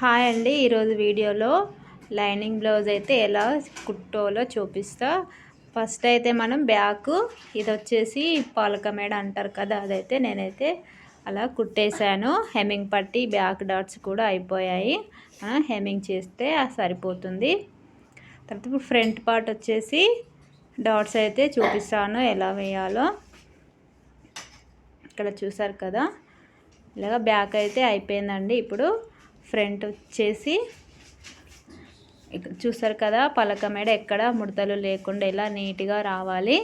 Hi అండి. ఈరోజు వీడియోలో లైనింగ్ బ్లౌజ్ అయితే ఎలా కుట్టోలో చూపిస్తా. ఫస్ట్ అయితే మనం బ్యాక్ ఇది వచ్చేసి పాలక మేడ అంటారు కదా అదైతే నేనైతే అలా కుట్టేశాను. హెమ్మింగ్ పట్టి బ్యాక్ డాట్స్ కూడా అయిపోయాయి. హెమ్మింగ్ చేస్తే సరిపోతుంది. తర్వాత ఇప్పుడు ఫ్రంట్ పార్ట్ వచ్చేసి డాట్స్ అయితే చూపిస్తాను ఎలా వేయాలో. ఇక్కడ చూసారు కదా ఇలాగ బ్యాక్ అయితే అయిపోయిందండి. ఇప్పుడు ఫ్రంట్ వచ్చేసి చూసారు కదా పలక మేడ ఎక్కడ ముడతలు లేకుండా ఇలా నీట్గా రావాలి.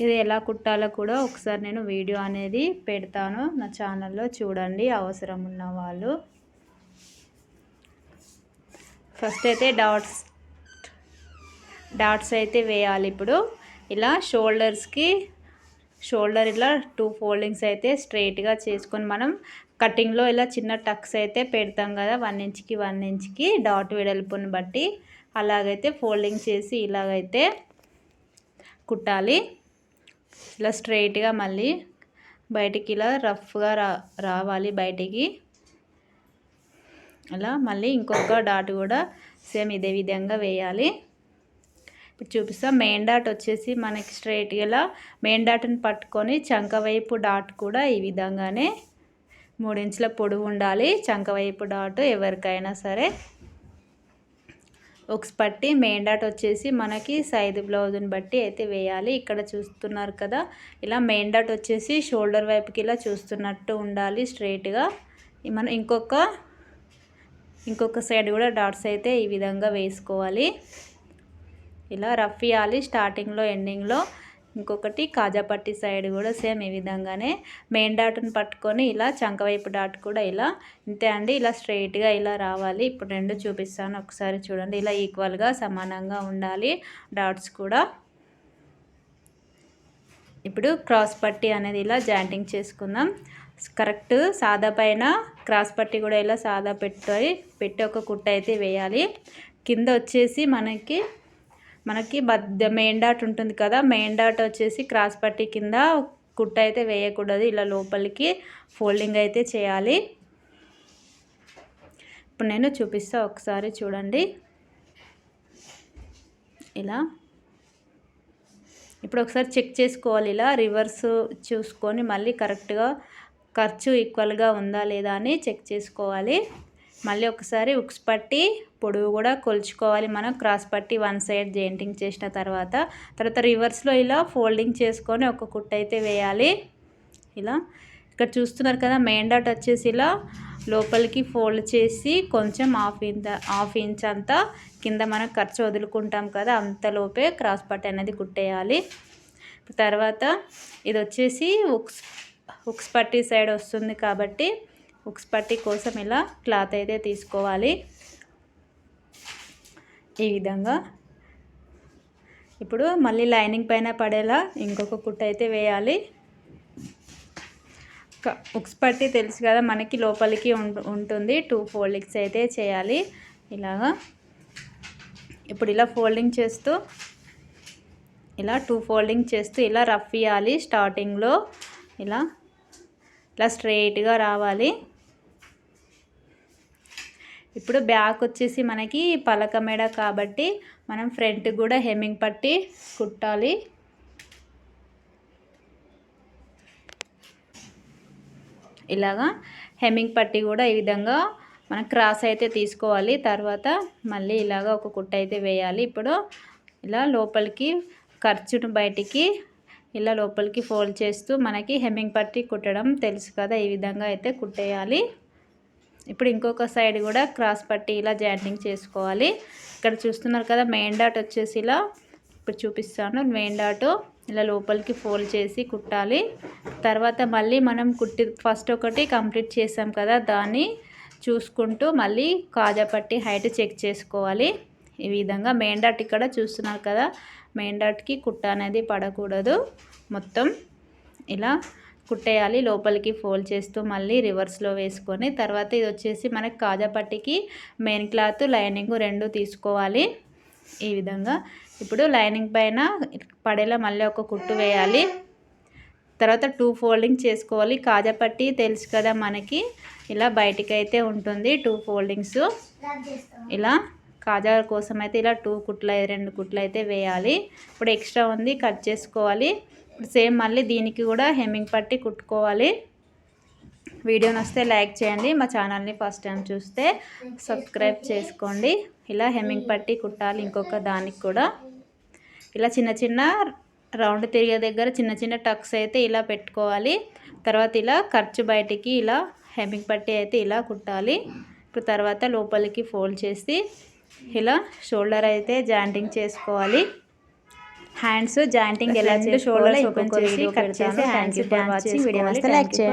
ఇది ఎలా కుట్టాలో కూడా ఒకసారి నేను వీడియో అనేది పెడతాను. నా ఛానల్లో చూడండి అవసరం ఉన్న వాళ్ళు. ఫస్ట్ అయితే డాట్స్ డాట్స్ అయితే వేయాలి ఇప్పుడు. ఇలా షోల్డర్స్కి షోల్డర్ ఇలా టూ ఫోల్డింగ్స్ అయితే స్ట్రైట్గా చేసుకొని మనం కటింగ్లో ఇలా చిన్న టక్స్ అయితే పెడతాం కదా వన్ ఇంచ్కి వన్ ఇంచ్కి డాట్ వెడల్పుని బట్టి అలాగైతే ఫోల్డింగ్ చేసి ఇలాగైతే కుట్టాలి. ఇలా స్ట్రైట్గా మళ్ళీ బయటికి ఇలా రఫ్గా రా రావాలి బయటికి. అలా మళ్ళీ ఇంకొక డాట్ కూడా సేమ్ ఇదే విధంగా వేయాలి. ఇప్పుడు చూపిస్తాం మెయిన్ డాట్ వచ్చేసి మనకి స్ట్రైట్గా ఇలా మెయిన్ డాట్ని పట్టుకొని చంక వైపు డాట్ కూడా ఈ విధంగానే మూడించుల పొడవు ఉండాలి చంక వైపు డాట్ ఎవరికైనా సరే. ఒక పట్టి మెయిన్ డాట్ వచ్చేసి మనకి సైజు బ్లౌజ్ని బట్టి అయితే వేయాలి. ఇక్కడ చూస్తున్నారు కదా ఇలా మెయిన్ డాట్ వచ్చేసి షోల్డర్ వైపుకి ఇలా చూస్తున్నట్టు ఉండాలి స్ట్రైట్గా. మనం ఇంకొక ఇంకొక సైడ్ కూడా డాట్స్ అయితే ఈ విధంగా వేసుకోవాలి. ఇలా రఫ్ ఇవ్వాలి స్టార్టింగ్లో ఎండింగ్లో. ఇంకొకటి కాజాపట్టి సైడ్ కూడా సేమ్ ఈ విధంగానే మెయిన్ డాట్ను పట్టుకొని ఇలా చంకవైపు డాట్ కూడా ఇలా ఇంతే అండి. ఇలా స్ట్రైట్గా ఇలా రావాలి. ఇప్పుడు రెండు చూపిస్తాను. ఒకసారి చూడండి. ఇలా ఈక్వల్గా సమానంగా ఉండాలి. డాట్స్ కూడా. ఇప్పుడు క్రాస్ పట్టి అనేది ఇలా జాయింటింగ్ చేసుకుందాం. కరెక్ట్ సాదా పైన క్రాస్ పట్టి కూడా ఇలా సాదా పెట్టి పెట్టి ఒక కుట్ట అయితే వేయాలి. కింద వచ్చేసి మనకి మనకి బద్ద మెయిన్ డాట్ ఉంటుంది కదా మెయిన్ డాట్ వచ్చేసి క్రాస్ పట్టి కింద కుట్ట అయితే వేయకూడదు ఇలా లోపలికి ఫోల్డింగ్ అయితే చేయాలి. ఇప్పుడు నేను చూపిస్తా ఒకసారి చూడండి. ఇలా. ఇప్పుడు ఒకసారి చెక్ చేసుకోవాలి ఇలా రివర్స్ చూసుకొని మళ్ళీ కరెక్ట్గా ఖర్చు ఈక్వల్గా ఉందా లేదా అని చెక్ చేసుకోవాలి. మళ్ళీ ఒకసారి ఉక్స్ పట్టి పొడవు కూడా కొలుచుకోవాలి మనం. క్రాస్ పట్టి వన్ సైడ్ జెయింటింగ్ చేసిన తర్వాత తర్వాత రివర్స్లో ఇలా ఫోల్డింగ్ చేసుకొని ఒక కుట్ట అయితే వేయాలి. ఇలా ఇక్కడ చూస్తున్నారు కదా మెయిన్ డాట్ వచ్చేసి ఇలా లోపలికి ఫోల్డ్ చేసి కొంచెం హాఫ్ ఇంచ్ హాఫ్ ఇంచ్ అంతా కింద మనం ఖర్చు వదులుకుంటాం కదా అంతలోపే క్రాస్ పట్టి అనేది కుట్టేయాలి. తర్వాత ఇది వచ్చేసి ఉక్స్ ఉక్స్ పట్టి సైడ్ వస్తుంది కాబట్టి ఉక్స్ పట్టి కోసం ఇలా క్లాత్ అయితే తీసుకోవాలి. ఈ విధంగా. ఇప్పుడు మళ్ళీ లైనింగ్ పైన పడేలా ఇంకొక కుట్ట అయితే వేయాలి. ఉక్స్ పట్టి తెలుసు కదా మనకి లోపలికి ఉంటుంది. టూ ఫోల్డింగ్స్ అయితే చేయాలి. ఇలాగా. ఇప్పుడు ఇలా ఫోల్డింగ్ చేస్తూ ఇలా టూ ఫోల్డింగ్ చేస్తూ ఇలా రఫ్ ఇవ్వాలి స్టార్టింగ్లో. ఇలా ఇలా స్ట్రైట్గా రావాలి. ఇప్పుడు బ్యాక్ వచ్చేసి మనకి పలక మెడ కాబట్టి మనం ఫ్రంట్ కూడా హెమ్మింగ్ పట్టి కుట్టాలి. ఇలాగా హెమ్మింగ్ పట్టి కూడా ఈ విధంగా మనం క్రాస్ అయితే తీసుకోవాలి. తర్వాత మళ్ళీ ఇలాగ ఒక కుట్ట అయితే వేయాలి. ఇప్పుడు ఇలా లోపలికి ఖర్చును బయటికి ఇలా లోపలికి ఫోల్డ్ చేస్తూ మనకి హెమ్మింగ్ పట్టి కుట్టడం తెలుసు కదా ఈ విధంగా అయితే కుట్టేయాలి. ఇప్పుడు ఇంకొక సైడ్ కూడా క్రాస్ పట్టి ఇలా జాయింటింగ్ చేసుకోవాలి. ఇక్కడ చూస్తున్నారు కదా మెయిన్ డాట్ వచ్చేసి ఇలా ఇప్పుడు చూపిస్తాను. మెయిన్ డాట్ ఇలా లోపలికి ఫోల్డ్ చేసి కుట్టాలి. తర్వాత మళ్ళీ మనం కుట్టి ఫస్ట్ ఒకటి కంప్లీట్ చేసాం కదా దాన్ని చూసుకుంటూ మళ్ళీ కాజా పట్టి హైట్ చెక్ చేసుకోవాలి. ఈ విధంగా మెయిన్ డాట్ ఇక్కడ చూస్తున్నారు కదా మెయిన్ డాట్కి కుట్ట అనేది పడకూడదు. మొత్తం ఇలా కుట్టేయాలి లోపలికి ఫోల్డ్ చేస్తూ మళ్ళీ రివర్స్లో వేసుకొని తర్వాత ఇది వచ్చేసి మనకి కాజాపట్టికి మెయిన్ క్లాత్ లైనింగ్ రెండు తీసుకోవాలి ఈ విధంగా. ఇప్పుడు లైనింగ్ పైన పడేలా మళ్ళీ ఒక కుట్టు వేయాలి. తర్వాత టూ ఫోల్డింగ్ చేసుకోవాలి. కాజాపట్టి తెలుసు కదా మనకి ఇలా బయటికి అయితే ఉంటుంది టూ ఫోల్డింగ్స్. ఇలా కాజా కోసం అయితే ఇలా టూ కుట్లు రెండు కుట్లు అయితే వేయాలి. ఇప్పుడు ఎక్స్ట్రా ఉంది కట్ చేసుకోవాలి. ఇప్పుడు సేమ్ మళ్ళీ దీనికి కూడా హెమ్మింగ్ పట్టి కుట్టుకోవాలి. వీడియో నస్తే లైక్ చేయండి. మా ఛానల్ని ఫస్ట్ టైం చూస్తే సబ్స్క్రైబ్ చేసుకోండి. ఇలా హెమ్మింగ్ పట్టి కుట్టాలి ఇంకొక దానికి కూడా. ఇలా చిన్న చిన్న రౌండ్ తిరిగే దగ్గర చిన్న చిన్న టక్స్ అయితే ఇలా పెట్టుకోవాలి. తర్వాత ఇలా ఖర్చు బయటికి ఇలా హెమ్మింగ్ పట్టి అయితే ఇలా కుట్టాలి. ఇప్పుడు తర్వాత లోపలికి ఫోల్డ్ చేసి ఇలా షోల్డర్ అయితే జాయింటింగ్ చేసుకోవాలి. హ్యాండ్స్ జాయింటింగ్ ఎలా చేసి షోల్డర్ ఓపెన్ చేసి కట్ చేసి హ్యాండ్స్ వాచింగ్ వీడియో లైక్ చేయండి.